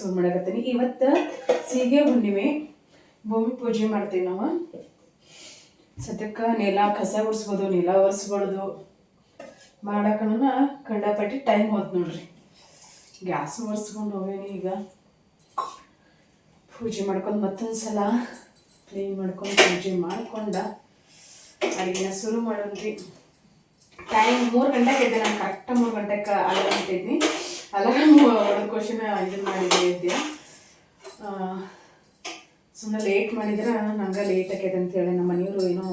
ಶುರು ಮಾಡಕತ್ತೀನಿ. ಇವತ್ತು ಸೀಗೆ ಹುಣ್ಣಿಮೆ. ಭೂಮಿ ಪೂಜೆ ಮಾಡ್ತೀವಿ ನಾವು. ಸದ್ಯಕ್ಕೆ ನೆಲ ಕಸ ಗುಡಿಸ್ಬೋದು, ನೆಲ ಒರೆಸ್ಬಾರ್ದು ಮಾಡಕ್ಕನ ಕಂಡಪಟ್ಟಿ ಟೈಮ್ ಹೋದ್ ನೋಡ್ರಿ. ಗ್ಯಾಸ್ ಒರೆಸ್ಕೊಂಡು ಹೋಗೇನಿ ಈಗ. ಪೂಜೆ ಮಾಡ್ಕೊಂಡು ಮತ್ತೊಂದು ಸಲ ಕ್ಲೀನ್ ಮಾಡ್ಕೊಂಡು ಪೂಜೆ ಮಾಡ್ಕೊಂಡ ಅಡುಗೆನ ಶುರು ಮಾಡೋಣ್ರಿ ಟೈಮ್ ಮೂರು ಗಂಟೆಗೆ ಇದ್ದೆ ನಾನು ಕರೆಕ್ಟ್ ಮೂರು ಗಂಟೆಗೆ ಇಟ್ಟಿದ್ನಿ ಅಲಾರಾಮ್ ಒಂದು ಕ್ವಶನ್ ಇದನ್ನ ಮಾಡಿದ್ದೆ ಇದೆಯಾ ಸುಮ್ಮನೆ ಲೇಟ್ ಮಾಡಿದ್ರೆ ನಂಗೆ ಲೇಟ್ ಆಕೈತೆ ಅಂತ ಹೇಳಿ ನಮ್ಮ ಮನೆಯವರು ಏನೋ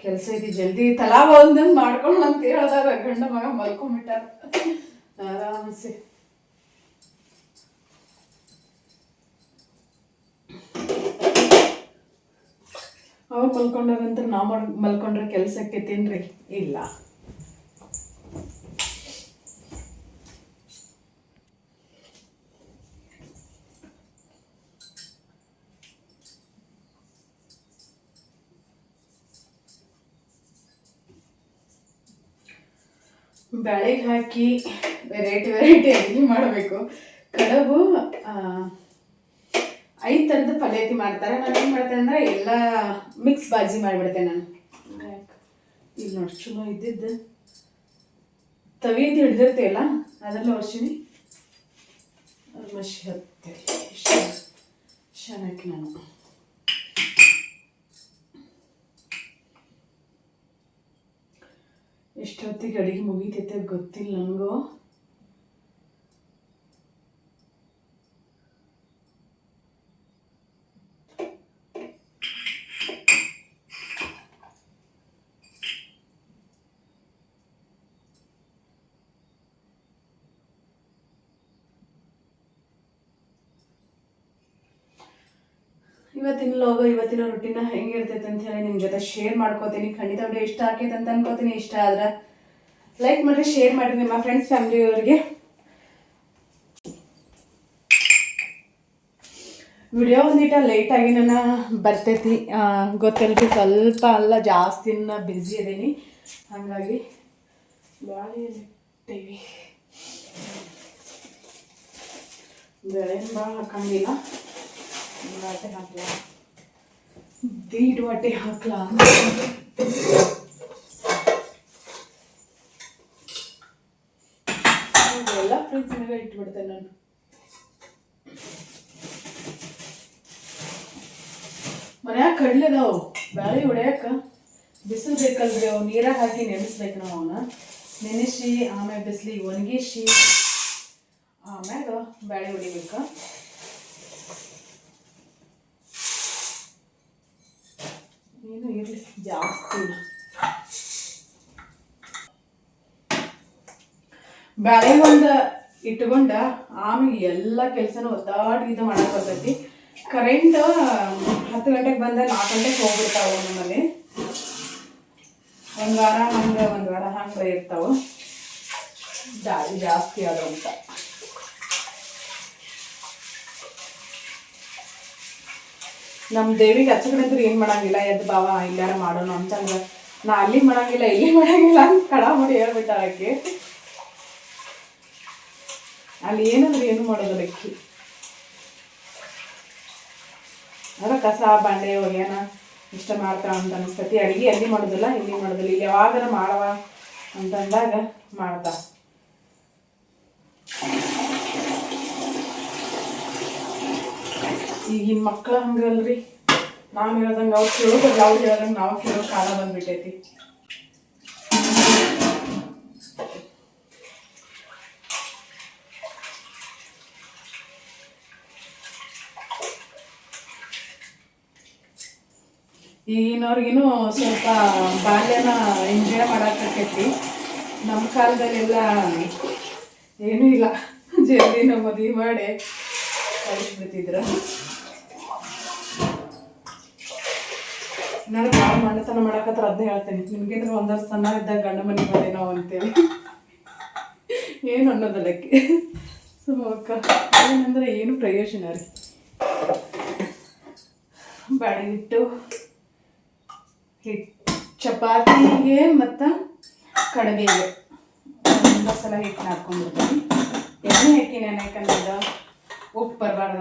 ಕೆಲಸ ಇದೆ ಜಲ್ದಿ ತಲಾ ಒಂದೊಂದು ಮಾಡ್ಕೊಂಡು ಅಂತ ಹೇಳ್ದಾಗ ಗಂಡ ಮಗ ಮಲ್ಕೊಂಡ್ಬಿಟ್ಟಾರ. ಆರಾಮ್ಸಿ. ಅವ್ರು ಮಲ್ಕೊಂಡಾಗಂತ ನಾವು ಮಲ್ಕೊಂಡ್ರೆ ಕೆಲಸಕ್ಕೆ ತಿನ್ರಿ ಇಲ್ಲ. ಬೆಳೆಗೆ ಹಾಕಿ ವೆರೈಟಿ ವೆರೈಟಿ ಅಡುಗೆ ಮಾಡಬೇಕು. ಕಡಬು ಐದು ಥರದ ಪಲ್ಯತಿ ಮಾಡ್ತಾರೆ. ನಾನು ಏನು ಮಾಡ್ತೇನೆ ಅಂದ್ರೆ ಎಲ್ಲ ಮಿಕ್ಸ್ ಬಾಜಿ ಮಾಡಿಬಿಡ್ತೇನೆ ನಾನು. ಈಗ ನೋಡಿ, ಚಲೋ ಇದ್ದಿದ್ದು ತವಿದು ಹಿಡ್ದಿರ್ತೀವಲ್ಲ ಅದೆಲ್ಲ ವರ್ಷಿನಿ ಅದು ಮಸಿ ಹತ್ತೇವೆ ಚೆನ್ನಾಗಿ ನಾನು. ಎಷ್ಟೊತ್ತಿಗೆ ಅಡಿಗೆ ಮುಗಿತೈತೆ ಗೊತ್ತಿಲ್ಲ ನನಗೂ ಇವತ್ತಿನ ಲೋಗೋ ಇವತ್ತಿನ ರುಟೀನ್ ಹೆಂಗಿರ್ತೈತೆ ಅಂತ ಹೇಳಿ ನಿಮ್ಮ ಜೊತೆ ಶೇರ್ ಮಾಡ್ಕೋತೀನಿ. ಖಂಡಿತ ವಿಡಿಯೋ ಇಷ್ಟ ಆಕೈತೆ ಅಂತ ಅನ್ಕೋತೀನಿ. ಇಷ್ಟ ಆದ್ರೆ ಲೈಕ್ ಮಾಡಿರಿ ಶೇರ್ ಮಾಡಿರಿ ನಿಮ್ಮ ಫ್ರೆಂಡ್ಸ್ ಫ್ಯಾಮಿಲಿಯವರಿಗೆ ವಿಡಿಯೋ ಒಂದಿಟ ಲೇಟಾಗಿ ನನ್ನ ಬರ್ತೈತಿ. ಗೊತ್ತಲ್ರಿ, ಸ್ವಲ್ಪ ಅಲ್ಲ ಜಾಸ್ತಿ ಬ್ಯುಸಿ ಇದ್ದೀನಿ ಹಾಗಾಗಿ ಬಾಳೆ ಟಿವಿ ಬೆಳೆ ಭಾಳ ಹಾಕಂಗಿಲ್ಲ. ವಾಟೆ ಹಾಕ್ಲ? ದೀಡ್ ವಾಟೆ ಹಾಕ್ಲ? ಎಲ್ಲ ಫ್ರಿಜ್ನಾಗ ಇಟ್ಬಿಡ್ತೇನೆ ನಾನು. ಮನ್ಯಾಗ ಕಡ್ಲೆ ಅದಾವು. ಬ್ಯಾಳಿ ಹೊಡ್ಯಾಕ ಬಿಸಿಲು ಬೇಕಲ್ರಿ ಅವು, ನೀರಾಗ ಹಾಕಿ ನೆನೆಸ್ಬೇಕು ನಾವು ಅವನ್ನ ನೆನೆಸಿ ಆಮೇಲೆ ಬಿಸಿಲಿಗೆ ಒಣಗಿಸಿ, ಆಮ್ಯಾಗ ಬ್ಯಾಳಿ ಹೊಡಿಬೇಕು ಏನು ಇರಲಿ ಜಾಸ್ತಿ. ಬ್ಯಾಳೆ ಒಂದು ಇಟ್ಕೊಂಡ ಆಮೇಲೆ ಎಲ್ಲ ಕೆಲಸನೂ ಒತ್ತಾಡಿ ಇದು ಮಾಡಕ್ ಬರ್ತೈತಿ. ಕರೆಂಟ್ ಹತ್ತು ಗಂಟೆಗೆ ಬಂದ ನಾಲ್ಕು ಗಂಟೆಗೆ ಹೋಗ್ಬಿಡ್ತಾವ ನಮ್ಮಲ್ಲಿ. ಒಂದು ವಾರ ಹಂಗೆ, ಒಂದು ವಾರ ಹಂಗೆ ಇರ್ತಾವೆ. ಜಾಸ್ತಿ ಅದು ನಮ್ಮ ದೇವಿಗೆ ಹಚ್ಚಕಡೆ ಅಂದ್ರೆ ಏನು ಮಾಡಂಗಿಲ್ಲ, ಎದ್ದು ಬಾವ ಇಲ್ಲಾರ ಮಾಡೋಣ ಅಂತಂದ್ರೆ ನಾ ಅಲ್ಲಿ ಮಾಡಂಗಿಲ್ಲ, ಇಲ್ಲಿ ಮಾಡಂಗಿಲ್ಲ ಅಂತ ಕಡ ಮಾಡಿ ಹೇಳ್ಬಿಟ್ಟಾರ ಆಕೆ. ಅಲ್ಲಿ ಏನಂದ್ರೆ ಏನು ಮಾಡೋದು ಅಕ್ಕಿ ಅದ್ರ ಕಸ, ಬಾಂಡೆ, ಒಗ್ಯಾನ ಇಷ್ಟ ಮಾಡ್ತಾಳ ಅಂತ ಅನಿಸ್ತತಿ. ಅಡುಗೆ ಅಲ್ಲಿ ಮಾಡೋದಿಲ್ಲ, ಇಲ್ಲಿ ಮಾಡೋದಿಲ್ಲ. ಇಲ್ಲಿ ಯಾವಾಗಾರ ಮಾಡವ ಅಂತಂದಾಗ ಮಾಡ್ತಾ ಈಗಿನ ಮಕ್ಳು ಹಂಗಲ್ರಿ? ನಾವು ಹೇಳ್ದಂಗೆ ಅವ್ರು ಕೇಳೋದು ಅವ್ರು ಹೇಳ್ದಂಗೆ ನಾವು ಕೇಳೋ ಕಾಲ ಬಂದ್ಬಿಟ್ಟೈತಿ ಈಗಿನವ್ರಿಗಿನ್ನು ಸ್ವಲ್ಪ ಬಾಲ್ಯನ ಎಂಜಾಯ್ ಮಾಡಾಕತ್ತೈತಿ. ನಮ್ಮ ಕಾಲದಲ್ಲೆಲ್ಲ ಏನೂ ಇಲ್ಲ. ಜಲ್ದಿನ ಮದುವೆ ಮಾಡಿ ಕಳಿಸ್ಬಿಡ್ತಿದ್ರು ನಾನು ಯಾವ ಮಣ್ಣತನ ಮಾಡಕತ್ರ ಅದನ್ನ ಹೇಳ್ತೇನೆ. ನಿಮ್ಗಿಂದ್ರೆ ಒಂದಷ್ಟು ಸಣ್ಣ ಇದ್ದಾಗ ಗಂಡ ಮನೆ ಬರೇನೋ ಅಂತೇಳಿ. ಏನು ಅನ್ನೋದಲ್ಲಕ್ಕೆ ಸೊ ಏನಂದ್ರೆ ಏನು ಪ್ರಯೋಜನ ರೀ? ಬಾಳೆ ಹಿಟ್ಟು ಚಪಾತಿಗೆ ಮತ್ತು ಕಡಬೆಗೆ ಒಂದು ಸಲ ಹಿಟ್ಟು ಹಾಕ್ಕೊಂಡ್ಬಿಡ್ತೀನಿ. ಎಣ್ಣೆ ನೆನೆ ಯಾಕಂದ್ರೆ ಉಪ್ಪು ಬರಬಾರ್ದು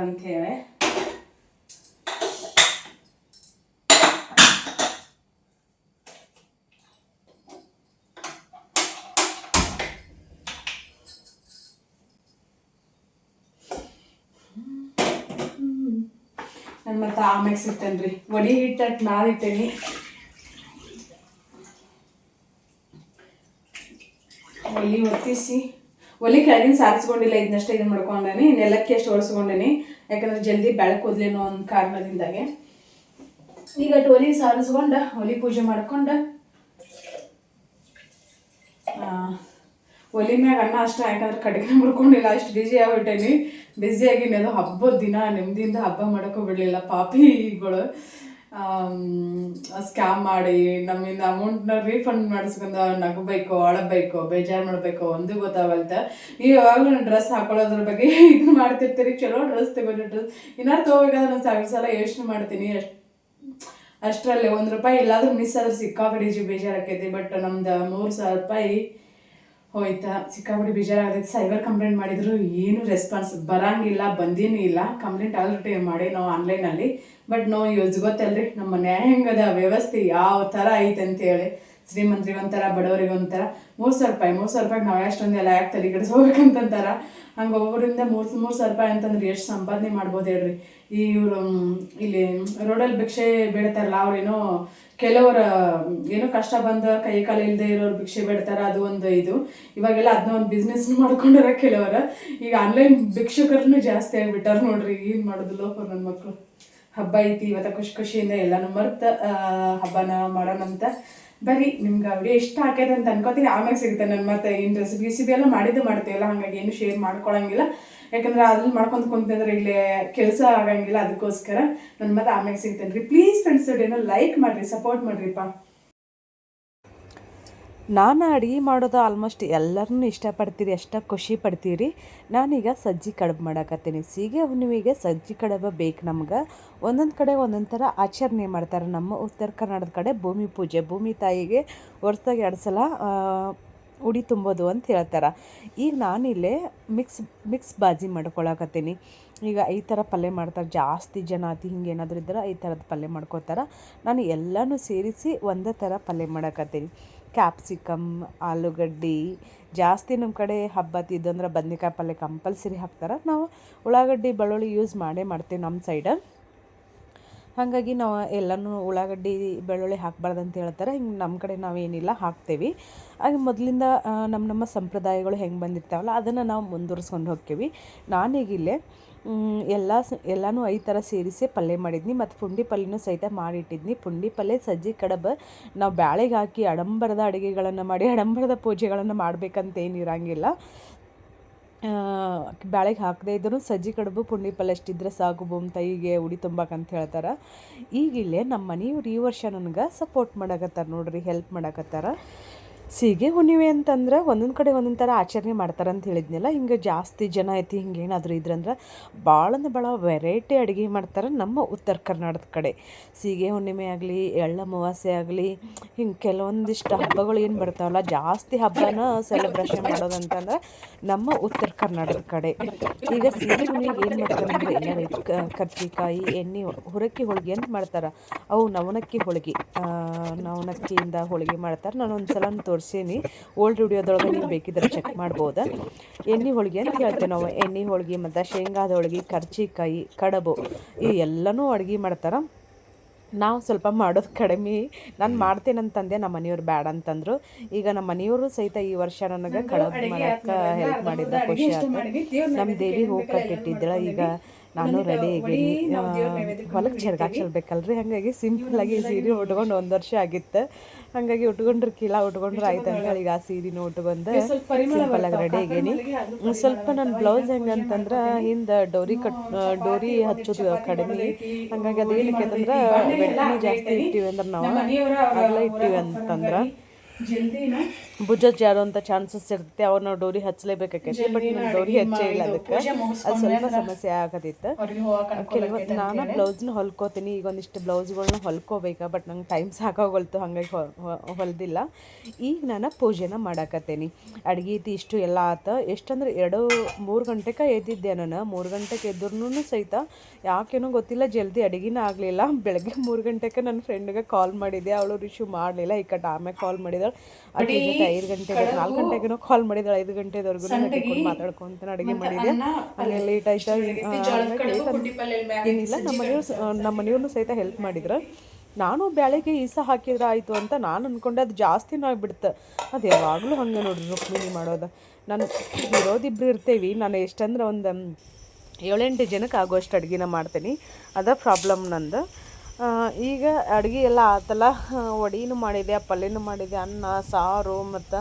ಮತ್ತೆ ಆಮ್ಯಾಗ ಸಿಗ್ತೇನೆ ಒಡಿ ಹಿಟ್ಟು ಅಟ್ ಇಟ್ಟೇನಿ. ಒಲಿ ಒತ್ತಿಸಿ. ಒಲಿ ಕೆಳಗಿನ ಸಾರಿಸ್ಕೊಂಡಿಲ್ಲ ಇದನ್ನಷ್ಟೇ ಇದನ್ನ ಮಾಡ್ಕೊಂಡೇನಿ. ನೆಲಕ್ಕೆ ಎಷ್ಟು ಒಳಸ್ಕೊಂಡೇನಿ. ಯಾಕಂದ್ರೆ ಜಲ್ದಿ ಬೆಳಕು ಹೋದ್ಲೇನೋ ಒಂದು ಕಾರಣದಿಂದಾಗೆ. ಈಗ ಒಲಿ ಸಾರಿಸ್ಕೊಂಡ ಒಲಿ ಪೂಜೆ ಮಾಡ್ಕೊಂಡು ಒಲಿ ಮ್ಯಾಗ ಅನ್ನ ಅಷ್ಟ ಆಯ್ತಾದ್ರೆ ಕಡೆಗೆ ಮುಡ್ಕೊಂಡಿಲ್ಲ ಅಷ್ಟು ಬಿಜಿ ಆಗ್ಬಿಟ್ಟೇನಿ. ಬ್ಯುಸಿ ಆಗಿನಿ ಅದು ಹಬ್ಬದ ದಿನ, ನೆಮ್ಮದಿಯಿಂದ ಹಬ್ಬ ಮಾಡೋಕ್ಕೂ ಬಿಡಲಿಲ್ಲ. ಪಾಪಿಗಳು ಸ್ಕ್ಯಾಮ್ ಮಾಡಿ, ನಮ್ಮಿಂದ ಅಮೌಂಟ್ನ ರೀಫಂಡ್ ಮಾಡಿಸ್ಕೊಂಡು ನಗಬೇಕು ಅಳಬೇಕು ಬೇಜಾರು ಮಾಡಬೇಕು, ಒಂದು ಗೊತ್ತಾಗಲ್ತ. ನೀವು ಯಾವಾಗಲೂ ಡ್ರೆಸ್ ಹಾಕೊಳ್ಳೋದ್ರ ಬಗ್ಗೆ ಇದು ಮಾಡ್ತಿರ್ತೀರಿ. ಚಲೋ ಡ್ರೆಸ್ ತಗೊಂಡು ಡ್ರೆಸ್ ಇನ್ನಾರು ತೊಗೋಬೇಕಾದ್ರೆ ನಾನು ಸಾವಿರ ಸಲ ಯೋಚನೆ ಮಾಡ್ತೀನಿ. ಅಷ್ಟು, ಅಷ್ಟರಲ್ಲಿ ಒಂದು ರೂಪಾಯಿ ಎಲ್ಲಾದ್ರೂ ಮಿಸ್ ಆದ್ರೆ ಸಿಕ್ಕಾಪಡಿಜಿ ಬೇಜಾರಾಕೈತಿ ಬಟ್ ನಮ್ದು ಮೂರು ಸಾವಿರ ರೂಪಾಯಿ ಹೋಯ್ತಾ ಸಿಕ್ಕಾಬಿಡಿ ಬೇಜಾರಾಗೈತೆ ಸೈಬರ್ ಕಂಪ್ಲೇಂಟ್ ಮಾಡಿದ್ರು, ಏನು ರೆಸ್ಪಾನ್ಸ್ ಬರಂಗಿಲ್ಲ, ಬಂದೇನೂ ಇಲ್ಲ. ಕಂಪ್ಲೇಂಟ್ ಆಲ್ರೆಡಿ ಮಾಡಿ ನಾವು ಆನ್ಲೈನಲ್ಲಿ ಬಟ್ ನಾವು ಯೂಸ್ ಗೊತ್ತಲ್ರಿ, ನಮ್ಮ ನ್ಯಾಯಾಂಗದ ವ್ಯವಸ್ಥೆ ಯಾವ ಥರ ಐತೆ ಅಂತೇಳಿ. ಶ್ರೀಮಂತರಿಗೆ ಒಂಥರ, ಬಡವರಿಗೆ ಒಂಥರ. ಮೂರು ಸಾವಿರ ರೂಪಾಯಿ, ಮೂರು ಸಾವಿರ ರೂಪಾಯಿ ನಾವು ಎಷ್ಟೊಂದೆಲ್ಲ ಯಾಕೆ ತಲೆ ಕೆಡಿಸ್ಕೋಬೇಕಂತಾರ ಹಂಗೆ ಒಬ್ಬರಿಂದ ಮೂರು ಮೂರು ಸಾವಿರ ರೂಪಾಯಿ ಅಂತಂದ್ರೆ ಎಷ್ಟು ಸಂಪಾದನೆ ಮಾಡ್ಬೋದು ಹೇಳ್ರಿ. ಈ ಇವರು ಇಲ್ಲಿ ರೋಡಲ್ಲಿ ಭಿಕ್ಷೆ ಬೇಡ್ತಾರಲ್ಲ ಅವ್ರೇನೋ ಕೆಲವರ ಏನೋ ಕಷ್ಟ ಬಂದ ಕೈ ಕಾಲು ಇಲ್ಲದೆ ಇರೋರು ಭಿಕ್ಷೆ ಬೇಡ್ತಾರೆ, ಅದು ಒಂದು ಇದು. ಇವಾಗೆಲ್ಲ ಅದನ್ನ ಒಂದು ಬಿಸ್ನೆಸ್ ಮಾಡ್ಕೊಂಡಾರ ಕೆಲವರ. ಈಗ ಆನ್ಲೈನ್ ಭಿಕ್ಷುಕರನ್ನು ಜಾಸ್ತಿ ಆಗಿಬಿಟ್ಟಾರ ನೋಡ್ರಿ, ಏನು ಮಾಡೋದಿಲ್ಲ ನನ್ನ ಮಕ್ಕಳು ಹಬ್ಬ ಐತಿ, ಇವತ್ತ ಖುಷಿ ಖುಷಿಯಿಂದ ಎಲ್ಲಾನು ಮರ್ತ ಹಬ್ಬನ ಹಬ್ಬನ ಮಾಡೋಣಂತ. ಬರೀ ನಿಮ್ಗೆ ವಿಡಿಯೋ ಇಷ್ಟ ಆಕೈತೆ ಅಂತ ಅನ್ಕೋತೀನಿ. ಆಮೇಲೆ ಸಿಗುತ್ತೆ ನನ್ನ ಮತ್ತೆ ಏನು ರೆಸಿಪಿ ರೆಸಿಪಿ ಎಲ್ಲ ಮಾಡಿದ್ದು ಮಾಡ್ತೀವಲ್ಲ ಹಾಗಾಗಿ ಏನು ಶೇರ್ ಮಾಡ್ಕೊಳಂಗಿಲ್ಲ. ಯಾಕಂದ್ರೆ ಅದ್ರಲ್ಲಿ ಮಾಡ್ಕೊಂತ ಕುಂತಂದ್ರೆ ಇಲ್ಲಿ ಕೆಲಸ ಆಗಂಗಿಲ್ಲ, ಅದಕ್ಕೋಸ್ಕರ ನನ್ನ ಮತ್ತೆ ಆಮೇಲೆ ಸಿಗ್ತೇನೆ ರೀ ಪ್ಲೀಸ್ ಫ್ರೆಂಡ್ಸ್ ಏನೋ ಲೈಕ್ ಮಾಡಿರಿ ಸಪೋರ್ಟ್ ಮಾಡಿರಿಪ್ಪ. ನಾನು ಅಡುಗೆ ಮಾಡೋದು ಆಲ್ಮೋಸ್ಟ್ ಎಲ್ಲರನ್ನೂ ಇಷ್ಟಪಡ್ತೀರಿ, ಎಷ್ಟು ಖುಷಿ ಪಡ್ತೀರಿ. ನಾನೀಗ ಸಜ್ಜಿ ಕಡುಬು ಮಾಡಕತ್ತೀನಿ. ಸೀಗೆ ಹುಣ್ಣಿಮೆಗೆ ಸಜ್ಜಿ ಕಡುಬು ಬೇಕು ನಮ್ಗೆ. ಒಂದೊಂದು ಕಡೆ ಒಂದೊಂದು ಥರ ಆಚರಣೆ ಮಾಡ್ತಾರೆ ನಮ್ಮ ಉತ್ತರ ಕರ್ನಾಟಕದ ಕಡೆ ಭೂಮಿ ಪೂಜೆ. ಭೂಮಿ ತಾಯಿಗೆ ವರ್ಷದಾಗ ಎರಡು ಸಲ ಉಡಿ ತುಂಬೋದು ಅಂತ ಹೇಳ್ತಾರೆ. ಈಗ ನಾನಿಲ್ಲೇ ಮಿಕ್ಸ್ ಮಿಕ್ಸ್ ಬಾಜಿ ಮಾಡ್ಕೊಳಕತ್ತೀನಿ. ಈಗ ಈ ಥರ ಪಲ್ಯ ಮಾಡ್ತಾರೆ, ಜಾಸ್ತಿ ಜನ ಅತಿ ಹಿಂಗೆ ಏನಾದರೂ ಇದ್ರೆ ಈ ಥರದ ಪಲ್ಯ ಮಾಡ್ಕೋತಾರೆ. ನಾನು ಎಲ್ಲನೂ ಸೇರಿಸಿ ಒಂದೇ ಥರ ಪಲ್ಯ ಮಾಡಕತ್ತೀನಿ. ಕ್ಯಾಪ್ಸಿಕಮ್ ಆಲೂಗಡ್ಡೆ, ಜಾಸ್ತಿ ನಮ್ಮ ಕಡೆ ಹಬ್ಬ ಇದ್ದಂದ್ರೆ ಬದ್ನೆಕಾಯಿ ಪಲ್ಯ ಕಂಪಲ್ಸರಿ ಹಾಕ್ತಾರೆ. ನಾವು ಉಳ್ಳಾಗಡ್ಡಿ, ಬೆಳ್ಳುಳ್ಳಿ ಯೂಸ್ ಮಾಡೇ ಮಾಡ್ತೀವಿ ನಮ್ಮ ಸೈಡ ಹಾಗಾಗಿ ನಾವು ಎಲ್ಲನೂ ಉಳ್ಳಾಗಡ್ಡಿ, ಬೆಳ್ಳುಳ್ಳಿ ಹಾಕ್ಬಾರ್ದು ಅಂತ ಹೇಳ್ತಾರೆ. ಹಿಂಗೆ ನಮ್ಮ ಕಡೆ ನಾವೇನಿಲ್ಲ ಹಾಕ್ತೇವೆ. ಹಾಗೆ ಮೊದಲಿಂದ ನಮ್ಮ ನಮ್ಮ ಸಂಪ್ರದಾಯಗಳು ಹೆಂಗೆ ಬಂದಿರ್ತಾವಲ್ಲ, ಅದನ್ನು ನಾವು ಮುಂದುವರ್ಸ್ಕೊಂಡು ಹೋಗ್ತೀವಿ. ನಾನೀಗಿಲ್ಲೇ ಎಲ್ಲ ಎಲ್ಲನೂ ಐದು ಥರ ಸೇರಿಸಿ ಪಲ್ಯ ಮಾಡಿದ್ನಿ. ಮತ್ತು ಪುಂಡಿ ಪಲ್ಯನೂ ಸಹಿತ ಮಾಡಿಟ್ಟಿದ್ನಿ. ಪುಂಡಿ ಪಲ್ಯ, ಸಜ್ಜಿ ಕಡಬ, ನಾವು ಬ್ಯಾಳೆಗೆ ಹಾಕಿ ಅಡಂಬರದ ಅಡುಗೆಗಳನ್ನು ಮಾಡಿ ಅಡಂಬರದ ಪೂಜೆಗಳನ್ನು ಮಾಡಬೇಕಂತೇನಿರಂಗಿಲ್ಲ ಬ್ಯಾಳೆಗೆ ಹಾಕದೇ ಇದ್ದರೂ ಸಜ್ಜಿ ಕಡುಬು, ಪುಂಡಿ ಪಲ್ಯ ಅಷ್ಟಿದ್ರೆ ಸಾಕು, ಬೂಮ್ ತೈಗೆ ಉಡಿ ತುಂಬಾಕಂತ ಹೇಳ್ತಾರೆ. ಈಗಿಲ್ಲೇ ನಮ್ಮ ಮನೆಯವ್ರು ಈ ವರ್ಷ ನನಗೆ ಸಪೋರ್ಟ್ ಮಾಡಕತ್ತಾರ ನೋಡ್ರಿ ಹೆಲ್ಪ್ ಮಾಡಕತ್ತಾರ. ಸೀಗೆ ಹುಣ್ಣಿಮೆ ಅಂತಂದ್ರೆ ಒಂದೊಂದು ಕಡೆ ಒಂದೊಂದು ಥರ ಆಚರಣೆ ಮಾಡ್ತಾರೆ ಅಂತ ಹೇಳಿದ್ನಲ್ಲ, ಹಿಂಗೆ ಜಾಸ್ತಿ ಜನ ಐತಿ, ಹಿಂಗೆ ಏನಾದರೂ ಇದ್ರಂದ್ರೆ ಭಾಳ ಅಂದ್ರೆ ಭಾಳ ವೆರೈಟಿ ಅಡುಗೆ ಮಾಡ್ತಾರೆ ನಮ್ಮ ಉತ್ತರ ಕರ್ನಾಟಕದ ಕಡೆ. ಸೀಗೆ ಹುಣ್ಣಿಮೆ ಆಗಲಿ, ಎಳ್ಳ ಅಮಾವಾಸ್ಯೆ ಆಗಲಿ, ಹಿಂಗೆ ಕೆಲವೊಂದಿಷ್ಟು ಹಬ್ಬಗಳು ಏನು ಬರ್ತಾವಲ್ಲ, ಜಾಸ್ತಿ ಹಬ್ಬನ ಸೆಲೆಬ್ರೇಷನ್ ಮಾಡೋದಂತಂದ್ರೆ ನಮ್ಮ ಉತ್ತರ ಕರ್ನಾಟಕದ ಕಡೆ. ಈಗ ಸೀಗೆ ಹುಣ್ಣಿಮೆ ಏನು ಮಾಡ್ತಾರೆ ಅಂದರೆ ಏನಾರು ಕರ್ಜಿಕಾಯಿ, ಎಣ್ಣೆ ಹುರಕ್ಕಿ ಹೋಳಿಗೆ ಅಂತ ಮಾಡ್ತಾರೆ. ಅವು ನವನಕ್ಕಿ ಹೋಳಿಗೆ ನವನಕ್ಕಿಯಿಂದ ಹೋಳಿಗೆ ಮಾಡ್ತಾರೆ. ನಾನು ಒಂದು ಸಲ ತೋರಿಸೀನಿ. ಓಲ್ಡ್ ವಿಡಿಯೋದೊಳಗೆ ನೀವು ಬೇಕಿದ್ರೆ ಚೆಕ್ ಮಾಡ್ಬೋದು. ಎಣ್ಣೆ ಹೋಳಿಗೆ ಅಂತ ಹೇಳ್ತೇವೆ ನಾವು. ಎಣ್ಣೆ ಹೋಳಿಗೆ ಮತ್ತು ಶೇಂಗಾದ ಹೋಳಿಗೆ ಕರ್ಜಿಕಾಯಿ ಕಡಬು ಈ ಎಲ್ಲನೂ ಅಡುಗೆ ಮಾಡ್ತಾರೆ. ನಾವು ಸ್ವಲ್ಪ ಮಾಡೋದು ಕಡಿಮೆ. ನಾನು ಮಾಡ್ತೇನಂತಂದೆ ನಮ್ಮ ಮನೆಯವ್ರು ಬ್ಯಾಡ ಅಂತಂದ್ರು. ಈಗ ನಮ್ಮ ಮನೆಯವರು ಸಹಿತ ಈ ವರ್ಷ ನನಗೆ ಕಡಬು ಮಾಡೋಕ್ಕೆ ಹೆಲ್ಪ್ ಮಾಡಿದ್ದ ಖುಷಿ ಆಯ್ತು ನಮ್ಮ ದೇವಿ ಹೋಗಿ ಕಟ್ಟಿಟ್ಟಿದ್ದಳ ಈಗ ನಾನು ರೆಡಿ ಆಗೀನಿ ಹೊಲಕ್ಕೆ ಜರ್ಗಾಕ್ ಹಾಕ್ಸಲ್ಬೇಕಲ್ರಿ ಹಾಗಾಗಿ ಸಿಂಪಲ್ ಆಗಿ ಸೀರೆ ಉಟ್ಕೊಂಡು ಒಂದು ವರ್ಷ ಆಗಿತ್ತು. ಹಾಗಾಗಿ ಉಟ್ಕೊಂಡ್ರೆ ಕೀಲ ಉಟ್ಕೊಂಡ್ರೆ ಆಯ್ತು ಹಂಗಾಗಿ ಈಗ ಆ ಸೀರೆನೂ ಉಟ್ಕೊಂಡು ಸಿಂಪಲ್ ಆಗಿ ರೆಡಿ ಆಗೀನಿ ಸ್ವಲ್ಪ ನನ್ನ ಬ್ಲೌಸ್ ಹೆಂಗಂತಂದ್ರೆ ಹಿಂದೆ ಡೋರಿ ಕಟ್ ಡೋರಿ ಹಚ್ಚೋದು ಕಡಿಮೆ. ಹಾಗಾಗಿ ಅದೇನಕ್ಕೆ ಅಂತಂದ್ರೆ ಬೆಟ್ಟನಿ ಜಾಸ್ತಿ ಇಟ್ಟಿವಿ ಅಂದ್ರೆ ನಾವು ಅಗಲ ಇಟ್ಟಿವಿ ಅಂತಂದ್ರೆ. ಭುಜ ಜಾರೋ ಅಂತ ಚಾನ್ಸಸ್ ಇರುತ್ತೆ ಅವ್ರು ನಾವು ಡೋರಿ ಹಚ್ಚಲೇಬೇಕಾಗೈತಿ ಬಟ್ ನಾನು ಡೋರಿ ಹಚ್ಚೇ ಇಲ್ಲ ಅದಕ್ಕೆ. ಅದು ಸ್ವಲ್ಪ ಸಮಸ್ಯೆ ಆಗದಿತ್ತು. ಕೆಲವೊಂದು ನಾನು ಬ್ಲೌಸ್ನ ಹೊಲ್ಕೋತೀನಿ ಈಗ ಒಂದಿಷ್ಟು ಬ್ಲೌಸ್ಗಳನ್ನ ಹೊಲ್ಕೋಬೇಕಾ ಬಟ್ ನಂಗೆ ಟೈಮ್ ಸಾಕಾಗೋಲ್ತು ಹಾಗಾಗಿ ಹೊಲ್ದಿಲ್ಲ. ಈಗ ನಾನು ಪೂಜೆನ ಮಾಡಾಕತ್ತೇನಿ. ಅಡುಗೆ ಐತಿ ಇಷ್ಟು ಎಲ್ಲ ಆತ ಎಷ್ಟಂದ್ರೆ ಎರಡು ಮೂರು ಗಂಟೆಗೆ ಎದ್ದಿದ್ದೆ ನಾನು. ಮೂರು ಗಂಟೆಗೆ ಎದ್ರೂ ಸಹಿತ ಯಾಕೇನೋ ಗೊತ್ತಿಲ್ಲ ಜಲ್ದಿ ಅಡುಗೆನ ಆಗಲಿಲ್ಲ. ಬೆಳಗ್ಗೆ ಮೂರು ಗಂಟೆಗೆ ನನ್ನ ಫ್ರೆಂಡ್ಗೆ ಕಾಲ್ ಮಾಡಿದ್ದೆ ಅವಳು ರಿಶೀವ್ ಮಾಡಲಿಲ್ಲ ಈ ಕಟ್ ಆಮೇಲೆ ಕಾಲ್ ಮಾಡಿದಾಳೆ ಅಡುಗೆ ಜೊತೆ ಐದು ಗಂಟೆಗೆ ನಾಲ್ಕು ಗಂಟೆಗೇನೋ ಕಾಲ್ ಮಾಡಿದಾಳೆ ಐದು ಗಂಟೆದವರೆಗೂ ಕುತ್ಕೊಂಡು ಮಾತಾಡ್ಕೊಂತ ಅಡುಗೆ ಮಾಡಿದೆ. ಹಾಗೆ ಲೇಟ್ ಆಯ್ತಾ ಏನಿಲ್ಲ ನಮ್ಮ ನಮ್ಮ ಮನೆಯವ್ರನ್ನೂ ಸಹಿತ ಹೆಲ್ಪ್ ಮಾಡಿದ್ರು. ನಾನು ಬ್ಯಾಳೆಗೆ ಈಸ ಹಾಕಿದ್ರೆ ಆಯಿತು ಅಂತ ನಾನು ಅಂದ್ಕೊಂಡೆ ಅದು ಜಾಸ್ತಿನೂ ಆಗ್ಬಿಡ್ತು ಅದು ಯಾವಾಗಲೂ ಹಂಗೆ ನೋಡ್ರಿ ರುಕ್ಮಿಣಿ ಮಾಡೋದು. ನಾನು ಇರೋದಿಬ್ರು ಇರ್ತೇವಿ ನಾನು ಎಷ್ಟಂದ್ರೆ ಒಂದು ಏಳೆಂಟು ಜನಕ್ಕೆ ಆಗೋಷ್ಟು ಅಡುಗೆನ ಮಾಡ್ತೀನಿ. ಅದ ಪ್ರಾಬ್ಲಮ್ ನಂದು. ಈಗ ಅಡುಗೆ ಎಲ್ಲ ಆತಲ್ಲ. ವಡಿನೂ ಮಾಡಿದೆ, ಪಲ್ಯನೂ ಮಾಡಿದೆ, ಅನ್ನ, ಸಾರು ಮತ್ತು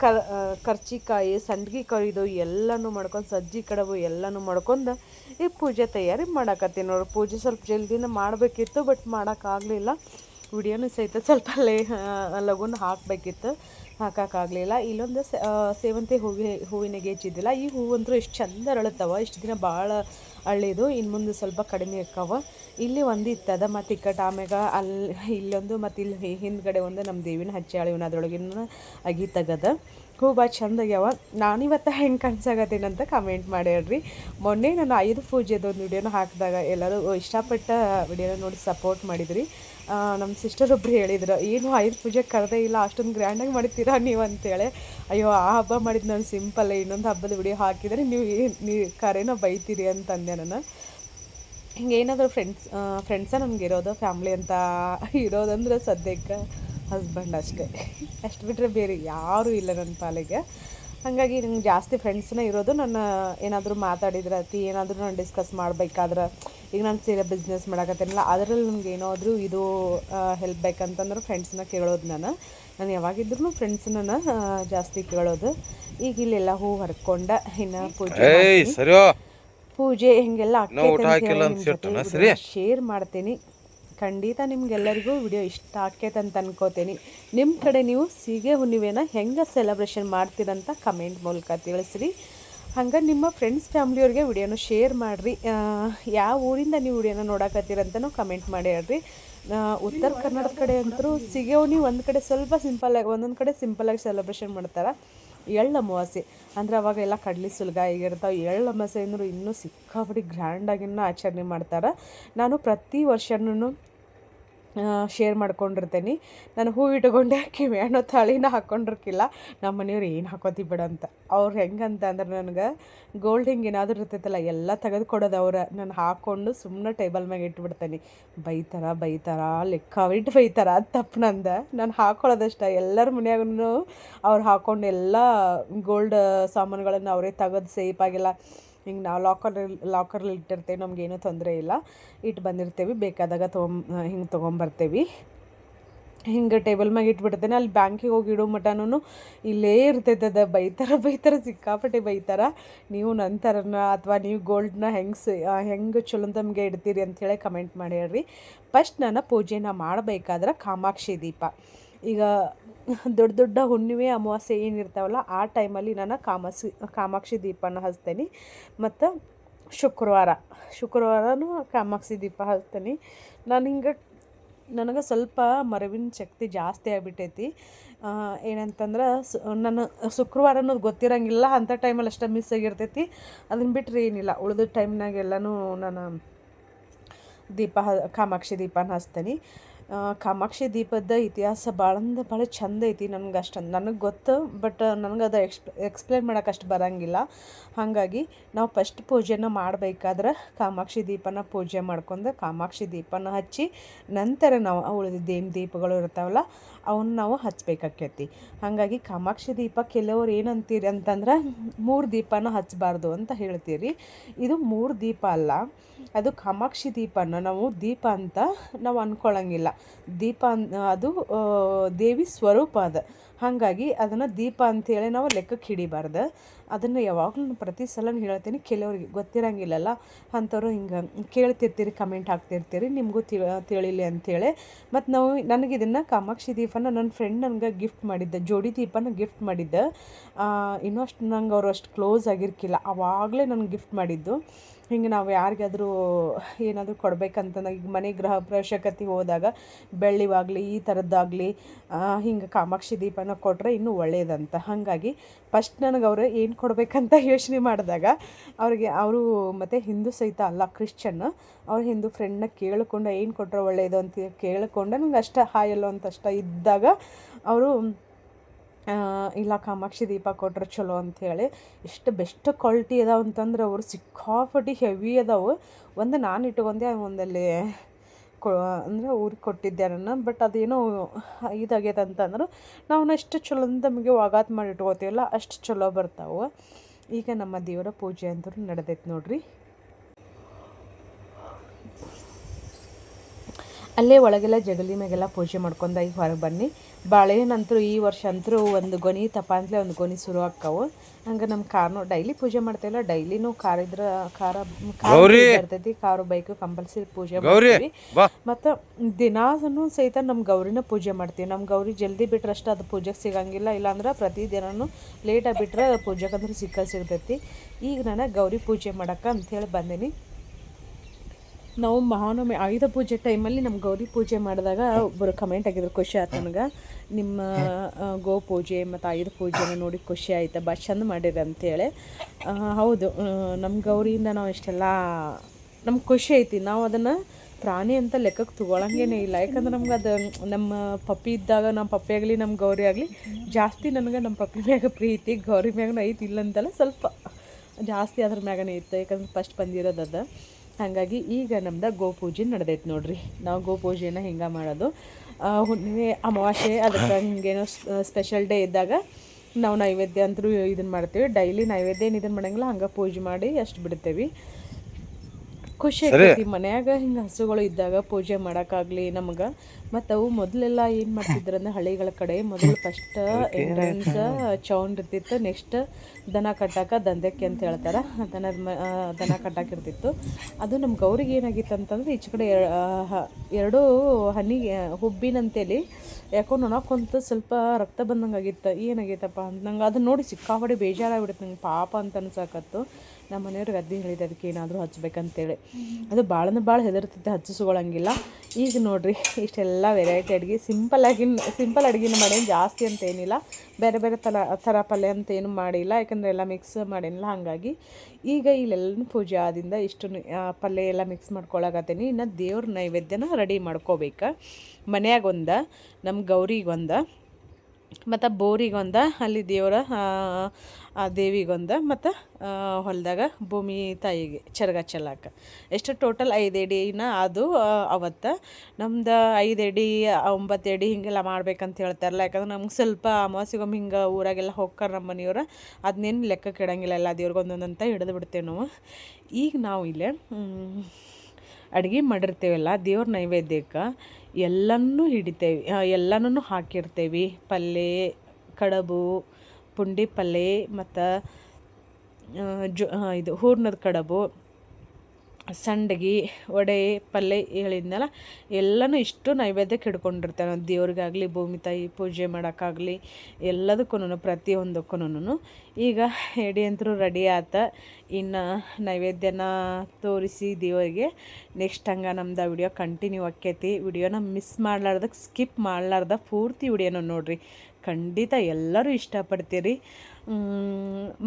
ಕರ್ ಕರ್ಚಿಕಾಯಿ ಸಂಡ್ಗಿ ಕರಿದು ಎಲ್ಲನೂ ಮಾಡ್ಕೊಂಡು ಸಜ್ಜಿ ಕಡಬು ಎಲ್ಲನೂ ಮಾಡ್ಕೊಂಡು ಈ ಪೂಜೆ ತಯಾರಿ ಮಾಡಾಕತ್ತೀನಿ ನೋಡ್ರಿ ಪೂಜೆ ಸ್ವಲ್ಪ ಜಲ್ದಿನ ಮಾಡಬೇಕಿತ್ತು, ಬಟ್ ಮಾಡೋಕ್ಕಾಗಲಿಲ್ಲ ವಿಡಿಯೋನು ಸಹಿತ ಸ್ವಲ್ಪ ಲೇ ಲಘುನ ಹಾಕಬೇಕಿತ್ತು. ಹಾಕೋಕ್ಕಾಗಲಿಲ್ಲ. ಇಲ್ಲೊಂದು ಸೇವಂತಿ ಹೂವಿ, ಹೂವಿನ ಗೆಜ್ಜಿದ್ದಿಲ್ಲ ಈ ಹೂವಂತೂ ಎಷ್ಟು ಚಂದ ಅರಳತ್ತವ. ಇಷ್ಟು ದಿನ ಭಾಳ ಅಳ್ಳಿದು ಇನ್ನು ಮುಂದೆ ಸ್ವಲ್ಪ ಕಡಿಮೆ ಇಕ್ಕವ ಇಲ್ಲಿ ಒಂದು ಇತ್ತದ ಮತ್ತು ಇಕ್ಕಟ್ಟ ಆಮ್ಯಾಗ ಅಲ್ಲಿ ಇಲ್ಲೊಂದು ಮತ್ತು ಇಲ್ಲಿ ಹಿಂದ್ಗಡೆ ಒಂದು ನಮ್ಮ ದೇವಿನ ಹಚ್ಚಿ ಅಳಿವಿನ ಅದ್ರೊಳಗಿನ ಅಗಿ ತೆಗದ. ಹೂ ಭಾಳ ಚಂದ ಆಗ್ಯಾವ. ನಾನಿವತ್ತು ಹೆಂಗೆ ಕನ್ಸಾಗತ್ತೇನಂತ ಕಮೆಂಟ್ ಮಾಡ್ಯಾಡ್ರಿ ಮೊನ್ನೆ ನಾನು ಐದು ಪೂಜೆದು ಒಂದು ವಿಡಿಯೋನ ಹಾಕಿದಾಗ ಎಲ್ಲರೂ ಇಷ್ಟಪಟ್ಟ ವಿಡಿಯೋನ ನೋಡಿ ಸಪೋರ್ಟ್ ಮಾಡಿದ್ರಿ. ನಮ್ಮ ಸಿಸ್ಟರ್ ಒಬ್ರು ಹೇಳಿದ್ರು, ಏನು ಆಯುಧ ಪೂಜೆ ಕರೆದೇ ಇಲ್ಲ, ಅಷ್ಟೊಂದು ಗ್ರ್ಯಾಂಡಾಗಿ ಮಾಡ್ತೀರಾ ನೀವು? ಅಂತೇಳಿ. ಅಯ್ಯೋ, ಆ ಹಬ್ಬ ಮಾಡಿದ್ದು ನಾನು ಸಿಂಪಲ್ ಇನ್ನೊಂದು ಹಬ್ಬದ ವಿಡಿಯೋ ಹಾಕಿದರೆ ನೀವು ಏನು ನೀವು ಕರೆನೋ ಬೈತೀರಿ? ಅಂತಂದೆ ನಾನು. ಹಿಂಗೆ ಏನಾದರೂ ಫ್ರೆಂಡ್ಸ್ ಫ್ರೆಂಡ್ಸ ನಮ್ಗೆ ಇರೋದು ಫ್ಯಾಮ್ಲಿ ಅಂತ ಇರೋದಂದ್ರೆ ಸದ್ಯಕ್ಕೆ ಹಸ್ಬೆಂಡ್ ಅಷ್ಟೇ. ಅಷ್ಟು ಬಿಟ್ಟರೆ ಬೇರೆ ಯಾರೂ ಇಲ್ಲ ನನ್ನ ಪಾಲಿಗೆ. ಹಾಗಾಗಿ ನಂಗೆ ಜಾಸ್ತಿ ಫ್ರೆಂಡ್ಸ್ನ ಇರೋದು ನನ್ನ ಏನಾದರೂ ಮಾತಾಡಿದ್ರೆ ಅತಿ ಏನಾದರೂ ನಾನು ಡಿಸ್ಕಸ್ ಮಾಡಬೇಕಾದ್ರೆ ಈಗ ನಾನು ಸೀರೆ ಬಿಸ್ನೆಸ್ ಮಾಡಕತ್ತೇನಲ್ಲ ಅದರಲ್ಲಿ ನನಗೆ ಏನಾದರೂ ಇದು ಹೆಲ್ಪ್ ಬೇಕಂತಂದ್ರೆ ಫ್ರೆಂಡ್ಸ್ನ ಕೇಳೋದು ನಾನು. ನಾನು ಯಾವಾಗಿದ್ರೂ ಫ್ರೆಂಡ್ಸ್ನ ಜಾಸ್ತಿ ಕೇಳೋದು. ಈಗ ಇಲ್ಲೆಲ್ಲ ಹೂ ಹರ್ಕೊಂಡ ಇನ್ನು ಪೂಜೆ ಪೂಜೆ ಹಿಂಗೆಲ್ಲ? ಶೇರ್ ಮಾಡ್ತೀನಿ. ಖಂಡಿತ ನಿಮ್ಗೆಲ್ಲರಿಗೂ ವಿಡಿಯೋ ಇಷ್ಟ ಆಕೈತೆ ಅಂತ ಅನ್ಕೋತೀನಿ. ನಿಮ್ಮ ಕಡೆ ನೀವು ಸೀಗೆ ಹುಣ್ಣಿಮೆನ ಹೆಂಗೆ ಸೆಲೆಬ್ರೇಷನ್ ಮಾಡ್ತೀರಂತ ಕಮೆಂಟ್ ಮೂಲಕ ತಿಳಿಸ್ರಿ. ಹಂಗೆ ನಿಮ್ಮ ಫ್ರೆಂಡ್ಸ್ ಫ್ಯಾಮ್ಲಿಯವ್ರಿಗೆ ವಿಡಿಯೋನ ಶೇರ್ ಮಾಡಿರಿ. ಯಾವ ಊರಿಂದ ನೀವು ವಿಡಿಯೋನ ನೋಡಕತ್ತೀರಂತನೂ ಕಮೆಂಟ್ ಮಾಡಿ ಹೇಳ್ರಿ. ಉತ್ತರ ಕರ್ನಾಟಕ ಕಡೆ ಅಂತೂ ಸಿಗೆ ಹುಣ್ಣಿ ಒಂದು ಕಡೆ ಸ್ವಲ್ಪ ಸಿಂಪಲ್ಲಾಗಿ ಒಂದೊಂದು ಕಡೆ ಸಿಂಪಲ್ಲಾಗಿ ಸೆಲೆಬ್ರೇಷನ್ ಮಾಡ್ತಾರೆ. ಎಳ್ಳು ಅಮಾವಾಸ್ಯೆ. ಅಂದ್ರೆ ಅವಾಗ ಎಲ್ಲ ಕಡ್ಲಿ ಸುಲ್ಗ ಆಗಿರ್ತಾವೆ, ಎಳ್ಳು ಅಮಾವಾಸ್ಯೆ ಅಂದರೂ ಇನ್ನೂ ಸಿಕ್ಕಾಪಡಿ ಗ್ರ್ಯಾಂಡಾಗಿನ್ನೂ ಆಚರಣೆ ಮಾಡ್ತಾರೆ. ನಾನು ಪ್ರತಿ ವರ್ಷನೂ ಶೇರ್ ಮಾಡ್ಕೊಂಡಿರ್ತೇನೆ. ನಾನು ಹೂ ಇಟ್ಕೊಂಡೆ ಕಿವ್ಯಾಣೋ ತಾಳಿನ ಹಾಕ್ಕೊಂಡಿರ್ಕಿಲ್ಲ ನಮ್ಮ ಮನೆಯವ್ರು ಏನು ಹಾಕೋತಿ ಬಿಡ ಅಂತ. ಅವ್ರು ಹೆಂಗಂತ ಅಂದ್ರೆ ನನಗೆ ಗೋಲ್ಡ್ ಹಿಂಗೆ ಏನಾದರೂ ಇರ್ತೈತಲ್ಲ, ಎಲ್ಲ ತೆಗೆದು ಕೊಡೋದು ಅವ್ರ. ನಾನು ಹಾಕ್ಕೊಂಡು ಸುಮ್ಮನೆ ಟೇಬಲ್ ಮ್ಯಾಗೆ ಇಟ್ಬಿಡ್ತೇನೆ. ಬೈತಾರ ಬೈತಾರ, ಲೆಕ್ಕ ಇಟ್ಟು ಬೈತಾರ, ಅದು ತಪ್ಪು ನಂದ. ನಾನು ಹಾಕೊಳ್ಳೋದಷ್ಟ ಎಲ್ಲರ ಮನೆಯಾಗೂ ಅವ್ರು ಹಾಕ್ಕೊಂಡು ಎಲ್ಲ ಗೋಲ್ಡ್ ಸಾಮಾನುಗಳನ್ನು ಅವರೇ ತೆಗೆದು ಸೇಫಾಗೆಲ್ಲ ಹಿಂಗೆ ನಾವು ಲಾಕರ್ ಲಾಕರಲ್ಲಿ ಇಟ್ಟಿರ್ತೇವೆ, ನಮಗೇನು ತೊಂದರೆ ಇಲ್ಲ. ಇಟ್ಟು ಬಂದಿರ್ತೇವೆ, ಬೇಕಾದಾಗ ತೊಗೊಂಬ, ಹಿಂಗೆ ತೊಗೊಂಬರ್ತೇವೆ. ಹಿಂಗೆ ಟೇಬಲ್ ಮ್ಯಾಗ ಇಟ್ಬಿಡ್ತೇನೆ, ಅಲ್ಲಿ ಬ್ಯಾಂಕಿಗೆ ಹೋಗಿ ಇಡೋ ಮಟನೂ ಇಲ್ಲೇ ಇರ್ತೈತೆ ಅದ. ಬೈತಾರ ಬೈತಾರ, ಸಿಕ್ಕಾಪಟ್ಟೆ ಬೈತಾರ. ನೀವು ನಂತರನ ಅಥವಾ ನೀವು ಗೋಲ್ಡ್ನ ಹೆಂಗೆ ಸ, ಹೆಂಗೆ ಚಲೋ ತಮಗೆ ಇಡ್ತೀರಿ ಅಂಥೇಳಿ ಕಮೆಂಟ್ ಮಾಡಿ ಹೇಳ್ರಿ. ಫಸ್ಟ್ ನಾನು ಪೂಜೆನ ಮಾಡಬೇಕಾದ್ರೆ ಕಾಮಾಕ್ಷಿ ದೀಪ. ಈಗ ದೊಡ್ಡ ದೊಡ್ಡ ಹುಣ್ಣಿಮೆ ಅಮಾವಾಸ್ಯೆ ಏನಿರ್ತಾವಲ್ಲ, ಆ ಟೈಮಲ್ಲಿ ನಾನು ಕಾಮಾಕ್ಷಿ ಕಾಮಾಕ್ಷಿ ದೀಪನ ಹಚ್ತೇನೆ. ಮತ್ತು ಶುಕ್ರವಾರ, ಶುಕ್ರವಾರನೂ ಕಾಮಾಕ್ಷಿ ದೀಪ ಹಚ್ತೇನೆ. ನಾನು ಹಿಂಗೆ, ನನಗೆ ಸ್ವಲ್ಪ ಮರವಿನ ಶಕ್ತಿ ಜಾಸ್ತಿ ಆಗಿಬಿಟ್ಟೈತಿ. ಏನಂತಂದ್ರೆ ಸು ನಾನು ಶುಕ್ರವಾರ ಅನ್ನೋದು ಗೊತ್ತಿರಂಗಿಲ್ಲ, ಅಂಥ ಟೈಮಲ್ಲಿ ಅಷ್ಟೇ ಮಿಸ್ ಆಗಿರ್ತೈತಿ. ಅದನ್ನ ಬಿಟ್ಟರೆ ಏನಿಲ್ಲ, ಉಳಿದ ಟೈಮ್ನಾಗೆಲ್ಲನೂ ನಾನು ದೀಪ ಕಾಮಾಕ್ಷಿ ದೀಪನ ಹಚ್ತೇನೆ. ಕಾಮಾಕ್ಷಿ ದೀಪದ ಇತಿಹಾಸ ಭಾಳ ಅಂದ್ರೆ ಭಾಳ ಚಂದ ಐತಿ ನನಗೆ ಅಷ್ಟೊಂದು ನನಗೆ ಗೊತ್ತು ಬಟ್ ನನಗೆ ಅದು ಎಕ್ಸ್ಪ್ ಎಕ್ಸ್ಪ್ಲೇನ್ ಮಾಡೋಕೆ ಅಷ್ಟು ಬರೋಂಗಿಲ್ಲ. ಹಾಗಾಗಿ ನಾವು ಫಸ್ಟ್ ಪೂಜೆನ ಮಾಡಬೇಕಾದ್ರೆ ಕಾಮಾಕ್ಷಿ ದೀಪನ ಪೂಜೆ ಮಾಡ್ಕೊಂಡು ಕಾಮಾಕ್ಷಿ ದೀಪನ ಹಚ್ಚಿ ನಂತರ ನಾವು ಉಳಿದಿದ್ದೇನು ದೀಪಗಳು ಇರ್ತಾವಲ್ಲ, ಅವನ್ನ ನಾವು ಹಚ್ಚಬೇಕಾಕೈತಿ ಹಾಗಾಗಿ ಕಾಮಾಕ್ಷಿ ದೀಪ ಕೆಲವರು ಏನಂತೀರಿ ಅಂತಂದ್ರೆ ಮೂರು ದೀಪನ ಹಚ್ಚಬಾರ್ದು ಅಂತ ಹೇಳ್ತೀರಿ. ಇದು ಮೂರು ದೀಪ ಅಲ್ಲ, ಅದು ಕಾಮಾಕ್ಷಿ ದೀಪನ ನಾವು ದೀಪ ಅಂತ ನಾವು ಅಂದ್ಕೊಳ್ಳಂಗಿಲ್ಲ ದೀಪ ಅದು ದೇವಿ ಸ್ವರೂಪ ಅದ. ಹಾಗಾಗಿ ಅದನ್ನು ದೀಪ ಅಂಥೇಳಿ ನಾವು ಲೆಕ್ಕಕ್ಕೆ ಹಿಡಿಬಾರ್ದು. ಅದನ್ನು ಯಾವಾಗಲೂ ಪ್ರತಿ ಸಲ ಹೇಳ್ತೀನಿ, ಕೆಲವ್ರಿಗೆ ಗೊತ್ತಿರಂಗಿಲ್ಲಲ್ಲ, ಅಂಥವ್ರು ಹಿಂಗೆ ಕೇಳ್ತಿರ್ತೀರಿ, ಕಮೆಂಟ್ ಹಾಕ್ತಿರ್ತೀರಿ, ನಿಮಗೂ ತಿಳಿಲಿ ಅಂಥೇಳಿ ಮತ್ತು ನಾವು ನನಗೆ ಇದನ್ನು ಕಾಮಾಕ್ಷಿ ದೀಪನ ನನ್ನ ಫ್ರೆಂಡ್ ನನಗೆ ಗಿಫ್ಟ್ ಮಾಡಿದ್ದೆ, ಜೋಡಿ ದೀಪನ ಗಿಫ್ಟ್ ಮಾಡಿದ್ದೆ. ಇನ್ನೂ ಅಷ್ಟು ನಂಗೆ ಅವರು ಅಷ್ಟು ಕ್ಲೋಸ್ ಆಗಿರ್ಕಿಲ್ಲ ಆವಾಗಲೇ ನನಗೆ ಗಿಫ್ಟ್ ಮಾಡಿದ್ದು. ಹಿಂಗೆ ನಾವು ಯಾರಿಗಾದರೂ ಏನಾದರೂ ಕೊಡ್ಬೇಕಂತಂದಾಗ ಈಗ ಮನೆ ಗೃಹ ಪ್ರವೇಶಕತೆ ಹೋದಾಗ ಬೆಳ್ಳಿವಾಗಲಿ, ಈ ಥರದ್ದಾಗಲಿ ಹಿಂಗೆ ಕಾಮಾಕ್ಷಿ ದೀಪನ ಕೊಟ್ಟರೆ ಇನ್ನೂ ಒಳ್ಳೆಯದಂತ ಹಾಗಾಗಿ ಫಸ್ಟ್ ನನಗೆ ಅವರು ಏನು ಕೊಡಬೇಕಂತ ಯೋಚನೆ ಮಾಡಿದಾಗ, ಅವ್ರಿಗೆ ಅವರು ಮತ್ತು ಹಿಂದೂ ಸಹಿತ ಅಲ್ಲ ಕ್ರಿಶ್ಚನ್ ಅವ್ರ ಹಿಂದೂ ಫ್ರೆಂಡ್ನ ಕೇಳಿಕೊಂಡು ಏನು ಕೊಟ್ಟರೆ ಒಳ್ಳೆಯದು ಅಂತ ಕೇಳಿಕೊಂಡು ನಂಗೆ ಅಷ್ಟ ಹಾಯಲ್ಲೋ ಅಂತ ಅಷ್ಟ ಇದ್ದಾಗ ಅವರು ಇಲ್ಲ ಕಾಮಾಕ್ಷಿ ದೀಪ ಕೊಟ್ರೆ ಚಲೋ ಅಂಥೇಳಿ. ಎಷ್ಟು ಬೆಸ್ಟ್ ಕ್ವಾಲಿಟಿ ಅದಾವ ಅಂತಂದ್ರೆ ಅವರು ಸಿಕ್ಕಾಪಟ್ಟಿ ಹೆವಿ ಅದಾವು. ಒಂದು ನಾನು ಇಟ್ಕೊಂಡೆ ಒಂದಲ್ಲಿ ಕೊ, ಅಂದರೆ ಊರಿಗೆ ಕೊಟ್ಟಿದ್ದೆ ನಾನು ಬಟ್ ಅದೇನೋ ಇದಾಗ್ಯದ ಅಂತಂದ್ರೆ ನಾವು ಎಷ್ಟು ಚಲೋ ಅಂತ ನಮಗೆ ವಾಗಾತ್ ಮಾಡಿ ಇಟ್ಕೋತೀವಲ್ಲ ಅಷ್ಟು ಚಲೋ ಬರ್ತಾವೆ. ಈಗ ನಮ್ಮ ದೇವರ ಪೂಜೆ ಅಂತೂ ನಡೆದೈತೆ ನೋಡ್ರಿ. ಅಲ್ಲೇ ಒಳಗೆಲ್ಲ ಜಗಲಿ ಮ್ಯಾಗೆಲ್ಲ ಪೂಜೆ ಮಾಡ್ಕೊಂಡ ಈಗ ಹೊರಗೆ ಬನ್ನಿ. ಬಾಳೆಹಣ್ಣಂತರೂ ಈ ವರ್ಷ ಅಂತರೂ ಒಂದು ಗೊನಿ ತಪಾಂತ್ಲೆ ಒಂದು ಗೊನಿ ಶುರು ಆಕ್ಕಾವು ಹಂಗೆ ನಮ್ಮ ಕಾರ್ನು ಡೈಲಿ ಪೂಜೆ ಮಾಡ್ತೇವಲ್ಲ ಡೈಲಿನೂ ಕಾರ್ ಇದ್ರ ಕಾರ ಕಾರ್ ಬರ್ತೈತಿ ಕಾರು ಬೈಕ್ ಕಂಪಲ್ಸರಿ ಪೂಜೆ ಮಾಡ್ತೀವಿ. ಮತ್ತು ದಿನಾಸನು ಸಹಿತ ನಮ್ಮ ಗೌರಿನ ಪೂಜೆ ಮಾಡ್ತೀವಿ. ನಮ್ಮ ಗೌರಿ ಜಲ್ದಿ ಬಿಟ್ರೆ ಅಷ್ಟು ಅದು ಪೂಜೆಗೆ ಸಿಗಂಗಿಲ್ಲ. ಇಲ್ಲಾಂದ್ರೆ ಪ್ರತಿದಿನನೂ ಲೇಟಾಗಿ ಬಿಟ್ರೆ ಪೂಜೆಗಂದ್ರೆ ಸಿಕ್ಕ ಸಿಗ್ತೈತಿ. ಈಗ ನಾನು ಗೌರಿ ಪೂಜೆ ಮಾಡಕ್ಕೆ ಅಂಥೇಳಿ ಬಂದೀನಿ. ನಾವು ಮಹಾನವಮಿ ಆಯುಧ ಪೂಜೆ ಟೈಮಲ್ಲಿ ನಮ್ಮ ಗೌರಿ ಪೂಜೆ ಮಾಡಿದಾಗ ಒಬ್ಬರು ಕಮೆಂಟ್ ಆಗಿದ್ರು ಖುಷಿ ಆಯ್ತು ನನಗೆ. ನಿಮ್ಮ ಗೋ ಪೂಜೆ ಮತ್ತು ಆಯುಧ ಪೂಜೆನ ನೋಡಿ ಖುಷಿ ಆಯ್ತು ಭಾಳ ಚಂದ ಮಾಡಿರಿ ಅಂತೇಳಿ. ಹೌದು ನಮ್ಮ ಗೌರಿಯಿಂದ ನಾವು ಇಷ್ಟೆಲ್ಲ ನಮ್ಗೆ ಖುಷಿ ಐತಿ. ನಾವು ಅದನ್ನು ಪ್ರಾಣಿ ಅಂತ ಲೆಕ್ಕಕ್ಕೆ ತೊಗೊಳಂಗೇನೇ ಇಲ್ಲ. ಯಾಕಂದ್ರೆ ನಮ್ಗೆ ಅದು ನಮ್ಮ ಪಪ್ಪಿ ಇದ್ದಾಗ ನಮ್ಮ ಪಪ್ಪಿ ಆಗಲಿ ನಮ್ಮ ಗೌರಿ ಆಗಲಿ, ಜಾಸ್ತಿ ನನಗೆ ನಮ್ಮ ಪಪ್ಪಿ ಮ್ಯಾಗ ಪ್ರೀತಿ, ಗೌರಿ ಮ್ಯಾಗನ ಐತಿ ಇಲ್ಲ ಅಂತಲ್ಲ ಸ್ವಲ್ಪ ಜಾಸ್ತಿ ಅದ್ರ ಮ್ಯಾಗನೇ ಇತ್ತು. ಯಾಕಂದ್ರೆ ಫಸ್ಟ್ ಬಂದಿರೋದು ಅದು. ಹಾಗಾಗಿ ಈಗ ನಮ್ದು ಗೋಪೂಜೆ ನಡೆದೈತೆ ನೋಡ್ರಿ. ನಾವು ಗೋಪೂಜೆನ ಹಿಂಗೆ ಮಾಡೋದು. ಹುಣ್ಣಿಮೆ ಅಮಾವಾಸ್ಯೆ, ಅದಕ್ಕೆ ಹಿಂಗೇನೋ ಸ್ಪೆಷಲ್ ಡೇ ಇದ್ದಾಗ ನಾವು ನೈವೇದ್ಯ ಅಂತೂ ಇದನ್ನು ಮಾಡ್ತೀವಿ. ಡೈಲಿ ನೈವೇದ್ಯ ಏನು ಇದನ್ನು ಮಾಡಂಗಿಲ್ಲ, ಹಂಗೆ ಪೂಜೆ ಮಾಡಿ ಅಷ್ಟು ಬಿಡ್ತೇವೆ. ಖುಷಿ ಆಗ್ತೈತಿ ಮನ್ಯಾಗ ಹಿಂಗೆ ಹಸುಗಳು ಇದ್ದಾಗ ಪೂಜೆ ಮಾಡೋಕ್ಕಾಗಲಿ ನಮ್ಗೆ. ಮತ್ತು ಅವು ಮೊದಲೆಲ್ಲ ಏನು ಮಾಡ್ತಿದ್ರು ಅಂದ್ರೆ ಹಳ್ಳಿಗಳ ಕಡೆ ಮೊದಲು ಫಸ್ಟ್ ಎಂಟ್ರೆನ್ಸ್ ಚೌಂಡ್ ಇರ್ತಿತ್ತು ನೆಕ್ಸ್ಟ್ ದನ ಕಟ್ಟಾಕ ದಂಧಕ್ಕೆ ಅಂತ ಹೇಳ್ತಾರೆ. ದನದ ಮ ಕಟ್ಟಾಕ ದನ ಕಟ್ಟಾಕಿರ್ತಿತ್ತು ಅದು ನಮ್ಮ ಗೌರಿಗೆ ಏನಾಗಿತ್ತು ಅಂತಂದ್ರೆ ಈಚೆ ಕಡೆ ಎರಡು ಹನಿಗೆ ಹುಬ್ಬಿನಂತೇಳಿ ಯಾಕೋ ನೋಡೋಕೊಂತ ಸ್ವಲ್ಪ ರಕ್ತ ಬಂದಂಗೆ ಆಗಿತ್ತು ಏನಾಗೈತಪ್ಪ ಅಂತ ನಂಗೆ ಅದನ್ನ ನೋಡಿ ಸಿಕ್ಕಾಪಡಿ ಬೇಜಾರಾಗ್ಬಿಡುತ್ತೆ ನಂಗೆ. ಪಾಪ ಅಂತ ಅನ್ಸಕತ್ತು. ನಮ್ಮ ಮನೆಯವ್ರಿಗೆ ಅದ್ದಿ ಹೇಳಿದೆ, ಅದಕ್ಕೆ ಏನಾದರೂ ಹಚ್ಬೇಕಂತೇಳಿ. ಅದು ಭಾಳನ ಭಾಳ ಹೆದರ್ತೈತೆ ಹಚ್ಚಿಸ್ಕೊಳ್ಳಂಗಿಲ್ಲ ಈಗ ನೋಡಿರಿ, ಇಷ್ಟೆಲ್ಲ ವೆರೈಟಿ ಅಡುಗೆ. ಸಿಂಪಲಾಗಿ ಸಿಂಪಲ್ ಅಡುಗೆನ ಮಾಡೇನು ಜಾಸ್ತಿ ಅಂತ ಏನಿಲ್ಲ. ಬೇರೆ ಬೇರೆ ಥರ ಥರ ಪಲ್ಯ ಅಂತ ಏನು ಮಾಡಿಲ್ಲ. ಯಾಕಂದರೆ ಎಲ್ಲ ಮಿಕ್ಸ್ ಮಾಡೇನಿಲ್ಲ, ಹಾಗಾಗಿ. ಈಗ ಇಲ್ಲೆಲ್ಲ ಪೂಜೆ ಆದಿಂದ ಇಷ್ಟು ಪಲ್ಯ ಎಲ್ಲ ಮಿಕ್ಸ್ ಮಾಡ್ಕೊಳಕತ್ತೀನಿ. ಇನ್ನು ದೇವ್ರ ನೈವೇದ್ಯನ ರೆಡಿ ಮಾಡ್ಕೋಬೇಕು. ಮನ್ಯಾಗ ಒಂದು ನಮ್ಮ ಗೌರಿಗೊಂದು. ಮತ್ತು ಬೋರಿಗೊಂದು, ಅಲ್ಲಿ ದೇವರ, ಆ ದೇವಿಗೊಂದು, ಮತ್ತು ಹೊಲದಾಗ ಭೂಮಿ ತಾಯಿಗೆ ಚರಗ ಚೆಲ್ಲಾಕ ಎಷ್ಟು ಟೋಟಲ್ ಐದು ಎಡಿನ ಅದು ಅವತ್ತು. ನಮ್ದು ಐದು ಎಡಿ ಒಂಬತ್ತು ಎಡಿ ಹಿಂಗೆಲ್ಲ ಮಾಡ್ಬೇಕಂತ ಹೇಳ್ತಾರಲ್ಲ, ಯಾಕಂದ್ರೆ ನಮ್ಗೆ ಸ್ವಲ್ಪ ಅಮಾವಾಸ್ಯೆಗೊಮ್ಮೆ ಹಿಂಗೆ ಊರಾಗೆಲ್ಲ ಹೋಗ್ತಾರೆ ನಮ್ಮ ಮನೆಯವ್ರು ಅದನ್ನೇನು ಲೆಕ್ಕ ಕೆಡಂಗಿಲ್ಲ ಎಲ್ಲ ದೇವ್ರಿಗೆ ಒಂದೊಂದಂತ ಹಿಡಿದು ಬಿಡ್ತೇವೆ ನಾವು. ಈಗ ನಾವು ಇಲ್ಲೇ ಅಡುಗೆ ಮಾಡಿರ್ತೇವಲ್ಲ ದೇವ್ರ ನೈವೇದ್ಯಕ್ಕೆ. ಎಲ್ಲನೂ ಹಿಡಿತೇವೆ ಎಲ್ಲನೂ ಹಾಕಿರ್ತೇವೆ. ಪಲ್ಯ ಕಡುಬು ಪುಂಡಿ ಪಲ್ಯ ಮತ್ತು ಜೊ ಇದು ಹೂರ್ಣದ ಕಡುಬು. ಸಂಡಗಿ, ವಡೆ ಪಲ್ಯ ಹೇಳಿದ್ನಲ್ಲ ಎಲ್ಲನೂ ಇಷ್ಟು ನೈವೇದ್ಯಕ್ಕೆ ಹಿಡ್ಕೊಂಡಿರ್ತಾರೆ. ದೇವ್ರಿಗಾಗಲಿ, ಭೂಮಿ ತಾಯಿ ಪೂಜೆ ಮಾಡೋಕ್ಕಾಗಲಿ ಎಲ್ಲದಕ್ಕೂ ಪ್ರತಿಯೊಂದಕ್ಕೂ ಈಗ ಎಡಿ ಅಂತರೂ ರೆಡಿ ಆತ. ಇನ್ನು ನೈವೇದ್ಯನ ತೋರಿಸಿ ದೇವರಿಗೆ. ನೆಕ್ಸ್ಟ್ ಹಂಗೆ ನಮ್ದು ವಿಡಿಯೋ ಕಂಟಿನ್ಯೂ ಆಕೈತಿ ವಿಡಿಯೋನ ಮಿಸ್ ಮಾಡ್ಲಾರ್ದಕ್ಕೆ ಸ್ಕಿಪ್ ಮಾಡ್ಲಾರ್ದ ಪೂರ್ತಿ ವಿಡಿಯೋನ ನೋಡಿರಿ. ಖಂಡಿತ ಎಲ್ಲರೂ ಇಷ್ಟಪಡ್ತೀರಿ.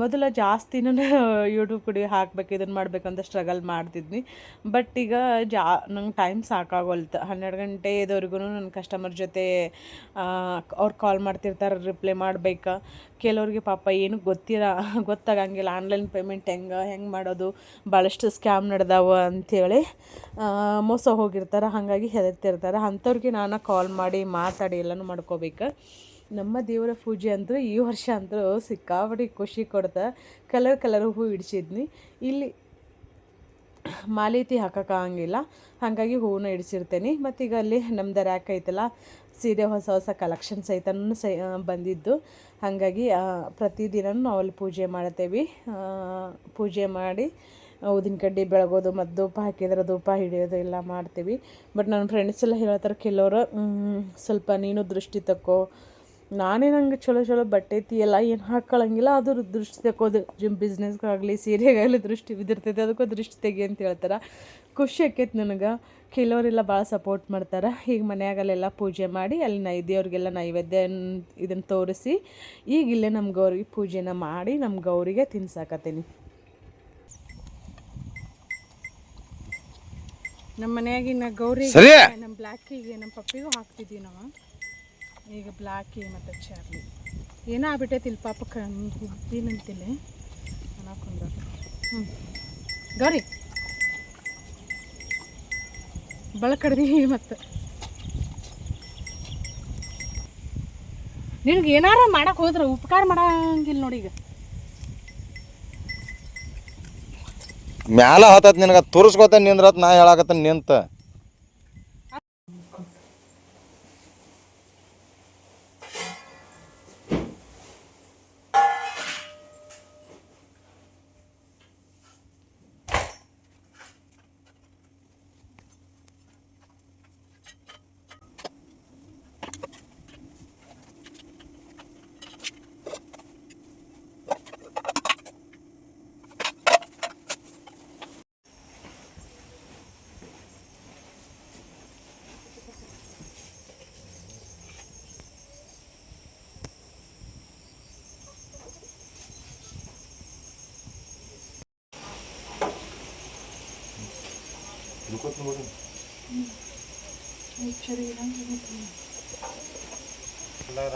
ಮೊದಲ ಜಾಸ್ತಿನೂ ಯೂಟ್ಯೂಬ್ ಕುಡಿ ಹಾಕ್ಬೇಕು ಇದನ್ನು ಮಾಡಬೇಕಂತ ಸ್ಟ್ರಗಲ್ ಮಾಡ್ತಿದ್ವಿ. ಬಟ್ ಈಗ ಜಾ, ನಂಗೆ ಟೈಮ್ ಸಾಕಾಗೋಲ್ತು. ಹನ್ನೆರಡು ಗಂಟೆ ಇದ್ದವರೆಗೂ ನನ್ನ ಕಸ್ಟಮರ್ ಜೊತೆ ಅವ್ರು ಕಾಲ್ ಮಾಡ್ತಿರ್ತಾರೆ ರಿಪ್ಲೈ ಮಾಡ್ಬೇಕು. ಕೆಲವ್ರಿಗೆ ಪಾಪ ಏನು ಗೊತ್ತಿರ, ಗೊತ್ತಾಗಂಗಿಲ್ಲ. ಆನ್ಲೈನ್ ಪೇಮೆಂಟ್ ಹೆಂಗೆ ಹೆಂಗೆ ಮಾಡೋದು ಭಾಳಷ್ಟು ಸ್ಕ್ಯಾಮ್ ನಡೆದಾವ ಅಂಥೇಳಿ ಮೋಸ ಹೋಗಿರ್ತಾರೆ. ಹಾಗಾಗಿ ಹೆದರ್ತಿರ್ತಾರೆ. ಅಂಥವ್ರಿಗೆ ನಾನು ಕಾಲ್ ಮಾಡಿ ಮಾತಾಡಿ ಎಲ್ಲನೂ ಮಾಡ್ಕೋಬೇಕು. ನಮ್ಮ ದೇವರ ಪೂಜೆ ಅಂದರೆ ಈ ವರ್ಷ ಅಂತೂ ಸಿಕ್ಕಾಪಟ್ಟೆ ಖುಷಿ ಕೊಡ್ತಾ ಕಲರ್ ಕಲರ್ ಹೂವು ಇಡ್ಸಿದ್ನಿ. ಇಲ್ಲಿ ಮಾಲೀತಿ ಹಾಕೋಕ್ಕಾಗಂಗಿಲ್ಲ ಹಾಗಾಗಿ ಹೂವನ್ನ ಇಡಿಸಿರ್ತೇನೆ. ಮತ್ತು ಈಗ ಅಲ್ಲಿ ನಮ್ದು ರ್ಯಾಕ್ ಐತಲ್ಲ ಸೀರೆ ಹೊಸ ಹೊಸ ಕಲೆಕ್ಷನ್ ಸಹಿತನೂ ಸೈ ಬಂದಿದ್ದು. ಹಾಗಾಗಿ ಪ್ರತಿದಿನವೂ ನಾವು ಅಲ್ಲಿ ಪೂಜೆ ಮಾಡ್ತೇವೆ. ಪೂಜೆ ಮಾಡಿ ಊದಿನ ಕಡ್ಡಿ ಬೆಳಗೋದು ಮತ್ತು ಧೂಪ ಹಾಕಿದ್ರೆ ಧೂಪ ಹಿಡಿಯೋದು ಎಲ್ಲ ಮಾಡ್ತೀವಿ. ಬಟ್ ನನ್ನ ಫ್ರೆಂಡ್ಸ್ ಎಲ್ಲ ಹೇಳ್ತಾರೆ, ಕೆಲವರು ಸ್ವಲ್ಪ ನೀನು ದೃಷ್ಟಿ ತಕ್ಕೋ ನಾನೇ ನಂಗೆ ಚಲೋ ಚಲೋ ಬಟ್ಟೆ ಐತಿಯಲ್ಲ ಏನು ಹಾಕ್ಕೊಳಂಗಿಲ್ಲ ಅದ್ರ ದೃಷ್ಟಿ ತೆಕ್ಕೋದು. ಜಿಮ್ ಬಿಸ್ನೆಸ್ಗಾಗಲಿ ಸೀರೆಗಾಗಲಿ ದೃಷ್ಟಿ ಬಿದ್ದಿರ್ತೈತೆ ಅದಕ್ಕೂ ದೃಷ್ಟಿ ತೆಗಿ ಅಂತ ಹೇಳ್ತಾರೆ. ಖುಷಿ ಆಕೈತೆ ನನಗೆ. ಕೆಲವರೆಲ್ಲ ಭಾಳ ಸಪೋರ್ಟ್ ಮಾಡ್ತಾರೆ. ಈಗ ಮನೆಯಾಗಲ್ಲೆಲ್ಲ ಪೂಜೆ ಮಾಡಿ ಅಲ್ಲಿ ನೈ ದೇವ್ರಿಗೆಲ್ಲ ನೈವೇದ್ಯ ಇದನ್ನು ತೋರಿಸಿ ಈಗ ಇಲ್ಲೇ ನಮ್ಮ ಗೌರಿಗೆ ಪೂಜೆನ ಮಾಡಿ ನಮ್ಮ ಗೌರಿಗೆ ತಿನ್ಸಾಕತ್ತೀನಿ. ನಮ್ಮ ಮನೆಯಾಗಿನ ಗೌರಿಗೆ ನಮ್ಮ ಬ್ಲ್ಯಾಕಿಗೆ ನಮ್ಮ ಪಪ್ಪಿಗೂ ಹಾಕ್ತಿದ್ದೀವಿ ನಾವು. ಈಗ ಬ್ಲ್ಯಾಕಿ ಮತ್ತು ಚಾರ್ಲಿ ಏನೋ ಆಗ್ಬಿಟ್ಟೈತಿ ಇಲ್ಲಿ ಪಾಪ ಹುಬ್ಬಿನಂತಿಲ್ಲ ಅನ್ನಕೊಂಡ ಹ್ಞೂ ಗೌರಿ. ಬಳಕಡ್ದಿ ಮತ್ತು. ನಿನಗೆ ಏನಾರ ಮಾಡಕ್ಕೆ ಹೋದ್ರೆ ಉಪಕಾರ ಮಾಡಂಗಿಲ್ಲ ನೋಡಿ ಈಗ. ಮ್ಯಾಲ ಹತ್ತತ್ ನಿನಗ ತೋರಿಸ್ಕೊತ ನಿಂದ್ರತ್ ನಾ ಹೇಳಾಕತ್ತ ನಿಂತ.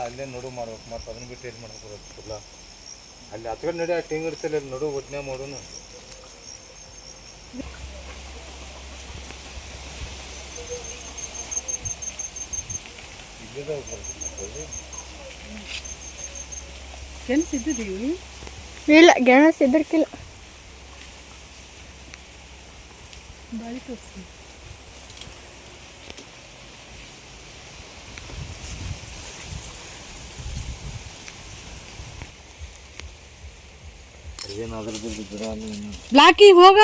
ಅಲ್ಲೇ ನಡು ಮಾಡ್ಬೇಕು ಮತ್ತೆ ಅದನ್ನ ಬಿಟ್ಟು ಏನು ಮಾಡಬೇಕು ಬರುತ್ತಿಲ್ಲ ಅಲ್ಲಿ. ಹತ್ಕಡೆ ನಡಿ ಆ ಟೀಂಗ್ ನಡು ಒಟ್ನೆ ಮಾಡೋನು. ಕೆನ್ಸಿದ್ದೀವಿ ಇಲ್ಲ ಗೆಣಸ್ ಇದ್ರಕ್ಕಿಲ್ಲ ಬಾರಿ ತೋರಿಸಿ ಏನಾದ್ರೂ ಬಿಡ. ಬ್ಲಾಕಿ ಹೋಗ.